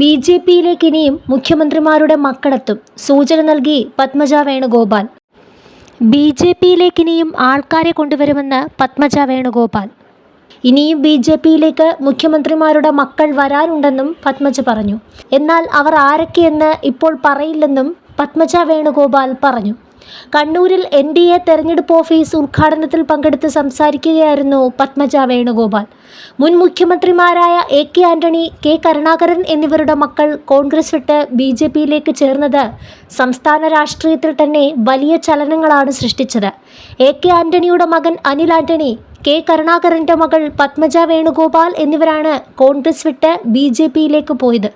B J പിയിലേക്ക് ഇനിയും മുഖ്യമന്ത്രിമാരുടെ മക്കളെത്തും. സൂചന നൽകി പത്മജ വേണുഗോപാൽ. ബി ജെ പിയിലേക്ക് ഇനിയും ആൾക്കാരെ കൊണ്ടുവരുമെന്ന് പത്മജ വേണുഗോപാൽ. ഇനിയും ബി ജെ പിയിലേക്ക് മുഖ്യമന്ത്രിമാരുടെ മക്കൾ വരാനുണ്ടെന്നും പത്മജ പറഞ്ഞു. എന്നാൽ അവർ ആരൊക്കെയെന്ന് ഇപ്പോൾ പറയില്ലെന്നും പത്മജ വേണുഗോപാൽ പറഞ്ഞു. കണ്ണൂരിൽ എൻ ഡി എ തെരഞ്ഞെടുപ്പ് ഓഫീസ് ഉദ്ഘാടനത്തിൽ പങ്കെടുത്ത് സംസാരിക്കുകയായിരുന്നു പത്മജ വേണുഗോപാൽ. മുൻ മുഖ്യമന്ത്രിമാരായ A K Antony K Karunakaran എന്നിവരുടെ മക്കൾ കോൺഗ്രസ് വിട്ട് ബി ജെ പിയിലേക്ക് ചേർന്നത് സംസ്ഥാന രാഷ്ട്രീയത്തിൽ തന്നെ വലിയ ചലനങ്ങളാണ് സൃഷ്ടിച്ചത്. എ കെ ആന്റണിയുടെ മകൻ അനിൽ ആന്റണി കെ കരുണാകരന്റെ മകൾ പത്മജ വേണുഗോപാൽ എന്നിവരാണ് കോൺഗ്രസ് വിട്ട് ബി ജെ പിയിലേക്ക് പോയത്.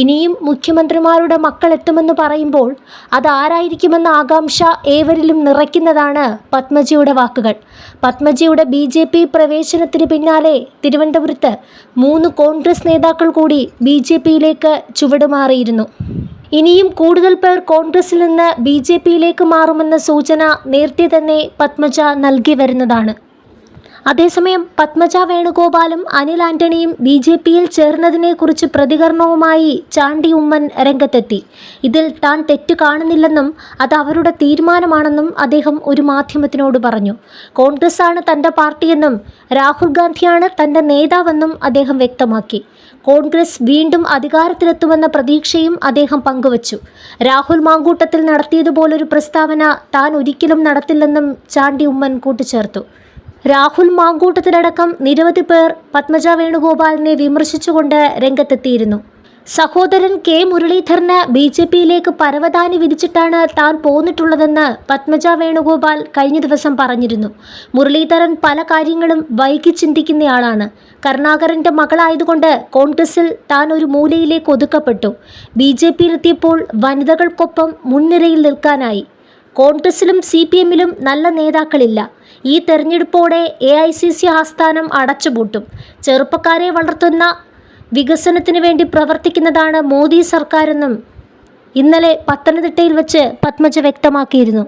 ഇനിയും മുഖ്യമന്ത്രിമാരുടെ മക്കൾ എത്തുമെന്ന് പറയുമ്പോൾ അത് ആരായിരിക്കുമെന്ന ആകാംക്ഷ ഏവരിലും നിറയ്ക്കുന്നതാണ് പത്മജിയുടെ വാക്കുകൾ. പത്മജിയുടെ ബി ജെ പി പ്രവേശനത്തിന് പിന്നാലെ തിരുവനന്തപുരത്ത് മൂന്ന് കോൺഗ്രസ് നേതാക്കൾ കൂടി ബി ജെ പിയിലേക്ക് ചുവടുമാറിയിരുന്നു. ഇനിയും കൂടുതൽ പേർ കോൺഗ്രസിൽ നിന്ന് ബി ജെ പിയിലേക്ക് മാറുമെന്ന സൂചന നേരത്തെ തന്നെ പത്മജ നൽകി വരുന്നതാണ്. അതേസമയം പത്മജ വേണുഗോപാലും അനിൽ ആന്റണിയും ബി ജെ പിയിൽ ചേർന്നതിനെക്കുറിച്ച് പ്രതികരണവുമായി ചാണ്ടി ഉമ്മൻ രംഗത്തെത്തി. ഇതിൽ താൻ തെറ്റ് കാണുന്നില്ലെന്നും അത് അവരുടെ തീരുമാനമാണെന്നും അദ്ദേഹം ഒരു മാധ്യമത്തിനോട് പറഞ്ഞു. കോൺഗ്രസ് ആണ് തന്റെ പാർട്ടിയെന്നും രാഹുൽ ഗാന്ധിയാണ് തന്റെ നേതാവെന്നും അദ്ദേഹം വ്യക്തമാക്കി. കോൺഗ്രസ് വീണ്ടും അധികാരത്തിലെത്തുമെന്ന പ്രതീക്ഷയും അദ്ദേഹം പങ്കുവച്ചു. രാഹുൽ മാങ്കൂട്ടത്തിൽ നടത്തിയതുപോലൊരു പ്രസ്താവന താൻ ഒരിക്കലും നടത്തില്ലെന്നും ചാണ്ടി ഉമ്മൻ കൂട്ടിച്ചേർത്തു. രാഹുൽ മാങ്കൂട്ടത്തിലടക്കം നിരവധി പേർ പത്മജ വേണുഗോപാലിനെ വിമർശിച്ചുകൊണ്ട് രംഗത്തെത്തിയിരുന്നു. സഹോദരൻ കെ. മുരളീധരന് ബി ജെ പിയിലേക്ക് പരവതാനി വിധിച്ചിട്ടാണ് താൻ പോന്നിട്ടുള്ളതെന്ന് പത്മജ വേണുഗോപാൽ കഴിഞ്ഞ ദിവസം പറഞ്ഞിരുന്നു. മുരളീധരൻ പല കാര്യങ്ങളും വൈകി ചിന്തിക്കുന്നയാളാണ്. കരുണാകരന്റെ മകളായതുകൊണ്ട് കോൺഗ്രസിൽ താൻ ഒരു മൂലയിലേക്ക് ഒതുക്കപ്പെട്ടു. ബി ജെ പിയിലെത്തിയപ്പോൾ വനിതകൾക്കൊപ്പം മുൻനിരയിൽ നിൽക്കാനായി. കോൺഗ്രസിലും സി പി എമ്മിലും നല്ല നേതാക്കളില്ല. ഈ തെരഞ്ഞെടുപ്പോടെ എ ഐ സി സി ആസ്ഥാനം അടച്ചുപൂട്ടും. ചെറുപ്പക്കാരെ വളർത്തുന്ന വികസനത്തിന് വേണ്ടി പ്രവർത്തിക്കുന്നതാണ് മോദി സർക്കാരെന്നും ഇന്നലെ പത്തനംതിട്ടയിൽ വെച്ച് പത്മജ വ്യക്തമാക്കിയിരുന്നു.